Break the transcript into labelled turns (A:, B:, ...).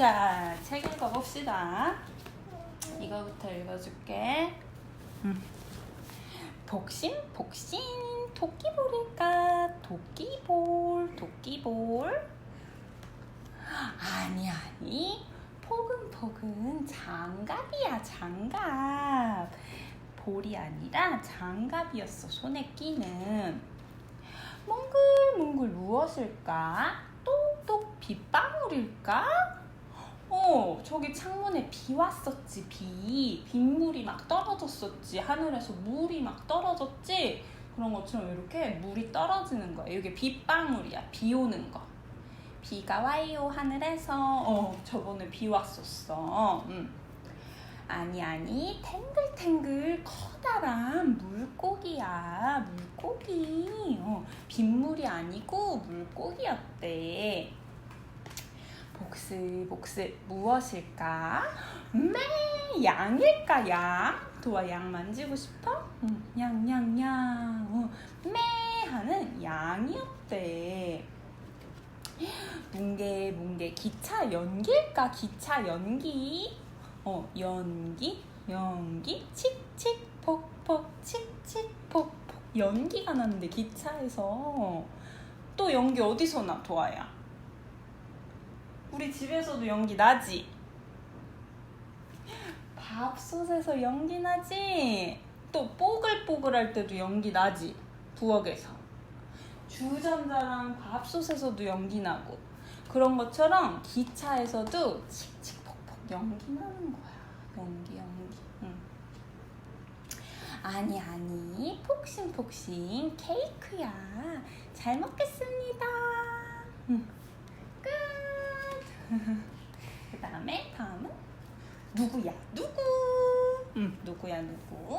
A: 자, 책 읽어봅시다. 이거부터 읽어줄게. 음. 복심, 복심, 토끼볼일까? 토끼볼, 토끼볼. 아니, 아니. 포근포근 장갑이야, 장갑. 볼이 아니라 장갑이었어, 손에 끼는. 몽글몽글 무엇일까? 똑똑 빗방울일까? 어, 저기 창문에 비 왔었지, 비. 빗물이 막 떨어졌었지. 하늘에서 물이 막 떨어졌지. 그런 것처럼 이렇게 물이 떨어지는 거야. 이게 빗방울이야. 비 오는 거. 비가 와요, 하늘에서. 어, 저번에 비 왔었어. 음. 아니, 아니, 탱글탱글 커다란 물고기야. 물고기. 어, 빗물이 아니고 물고기였대. 복스 복스 무엇일까? 매 양일까 양? 도와 양 만지고 싶어? 응, 양양양 어, 매 하는 양이었대 뭉게 뭉게 기차 연기일까? 기차 연기 어 연기 연기 칙칙 폭폭 칙칙 폭폭 연기가 나는데 기차에서 또 연기 어디서 나 도아야? 우리 집에서도 연기 나지? 밥솥에서 연기 나지? 또 뽀글뽀글 할 때도 연기 나지? 부엌에서 주전자랑 밥솥에서도 연기 나고 그런 것처럼 기차에서도 칙칙폭폭 연기 나는 거야 연기 연기 응. 아니 아니 폭신폭신 케이크야 잘 먹겠습니다 응. 끝 그 다음에 다음은 누구야? 누구? 응 누구야 누구